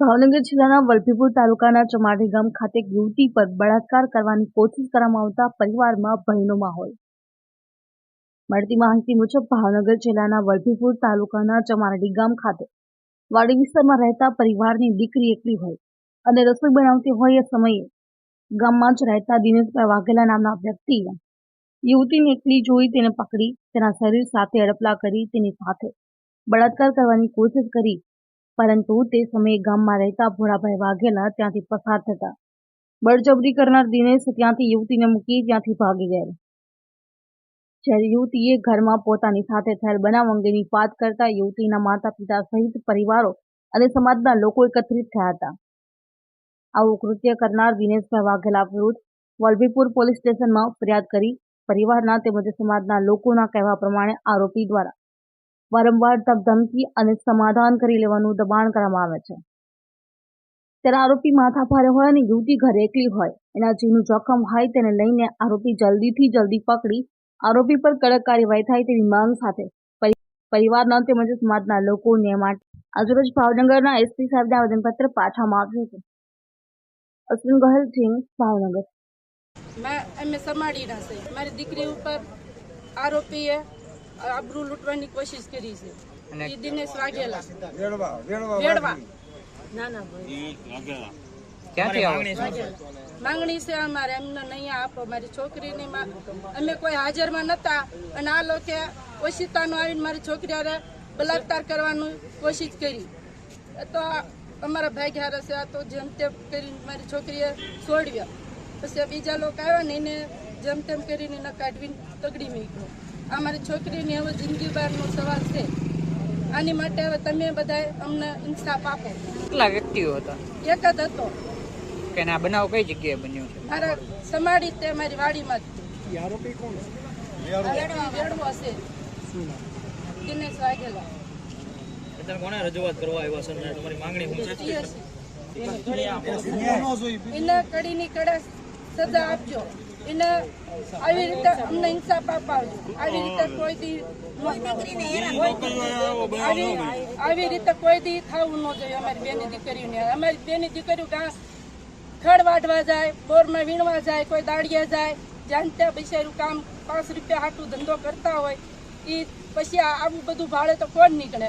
ભાવનગર જિલ્લાના વલભીપુર તાલુકાના ચમાડી ગામ ખાતે યુવતી પર બળાત્કાર કરવાની કોશિશ કરવામાં આવતા પરિવારમાં ભયનો માહોલ. મળતી માહિતી મુજબ ભાવનગર જિલ્લાના વલભીપુર તાલુકાના ચમારડી ગામ ખાતે વાડી વિસ્તારમાં રહેતા પરિવારની દીકરી એકલી હોય અને રસોઈ બનાવતી હોય એ સમયે ગામમાં જ રહેતા દિનેશભાઈ વાઘેલા નામના વ્યક્તિએ યુવતીને એકલી જોઈ તેને પકડી, તેના શરીર સાથે અડપલા કરી, તેની સાથે બળાત્કાર કરવાની કોશિશ કરી પરંતુ તે સમયે ગામમાં રહેતા ભોળાભાઈ વાઘેલા ત્યાંથી પસાર થતા. બળજબરી કરનાર દિનેશ ત્યાંથી યુવતીને મૂકી ત્યાંથી ભાગી ગયેલ. જ્યારે યુવતીએ ઘરમાં પોતાની સાથે થયેલ બનાવ અંગેની વાત કરતા યુવતીના માતા પિતા સહિત પરિવારો અને સમાજના લોકો એકત્રિત થયા હતા. આવું કૃત્ય કરનાર દિનેશભાઈ વાઘેલા વિરુદ્ધ વલભીપુર પોલીસ સ્ટેશનમાં ફરિયાદ કરી પરિવારના તેમજ સમાજના લોકોના કહેવા પ્રમાણે આરોપી દ્વારા વારંવાર ધમધમકી અને સમાધાન કરી લેવાનું દબાણ કરવામાં આવે છે. ત્યારે આરોપી માથાભારે હોય અને યુવતી ઘરે એકલી હોય, એના જીવનું જોખમ હોય તેને લઈને આરોપી જલ્દીથી જલ્દી પકડી, આરોપી પર કડક કાર્યવાહી થાય તેવી માંગ સાથે પરિવારના તેમજ સમાજના લોકોને માટે આજરોજ ભાવનગરના એસપી સાહેબને આવેદનપત્ર પાછામાં આવ્યું હતું. અશ્વિન ગોહિલ સિંહ ભાવનગર. અમે સમાડીના છે મારી દીકરી ઉપર આરોપીએ આબરૂ લૂંટવાની કોશિશ કરી છે. એ દિનેશ વાઘેલા. વેડવા વેડવા વેડવા. ના ના ભાઈ. ક્યાંથી આવો? વાઘેલા. માંગણી છે અમારે એમને નહીં આપો મારી છોકરીની મા- અમે કોઈ હાજરમાં નતા. અને આ લોકો ઓશિતાનું આવીને મારી છોકરી બલાત્કાર કરવાનું કોશિશ કરી. તો અમારા ભાઈ હારે છે આ તો જેમ તેમ કરીને મારી છોકરીએ છોડ્યા પછી બીજા લોકો આવ્યા ને એને જેમ તેમ કરીને એને કાઢવીને તગડી મૂક્યો. આ મારી છોકરીની હવે જિંદગી બહારનો સવાલ છે. આની માટે હવે તમે બધા અમને ઇન્સાફ આપો. કેટલા વ્યક્તિઓ હતા? એક જ હતો. કે આ બનાવ કઈ જગ્યાએ બન્યો છે? મારા સમાડી તે મારી વાડીમાં જ આરોપી કોણ આરોપી વેડવો છે. દિનેશ વાઘેલા. તમે કોને રજૂઆત કરવા આવ્યા છે? તમારી માંગણી હું છે? એને કડીની કડા સજા આપજો. એને આવી રીતે અમને ઇન્સાફ અપાવજો આવી રીતે કોઈ દી આવી આવી રીતે કોઈ દી થવું ન જોઈએ અમારી બેની દીકરીઓને. અમારી બેની દીકરીઓ ઘાસ ખડ વાઢવા જાય બોરમાં વીણવા જાય કોઈ દાડિયા જાય જ્યાં ત્યાં બિચારું કામ પાંચ રૂપિયા હાટું ધંધો કરતા હોય એ પછી આ- આવું બધું ભાડે તો કોણ નીકળે?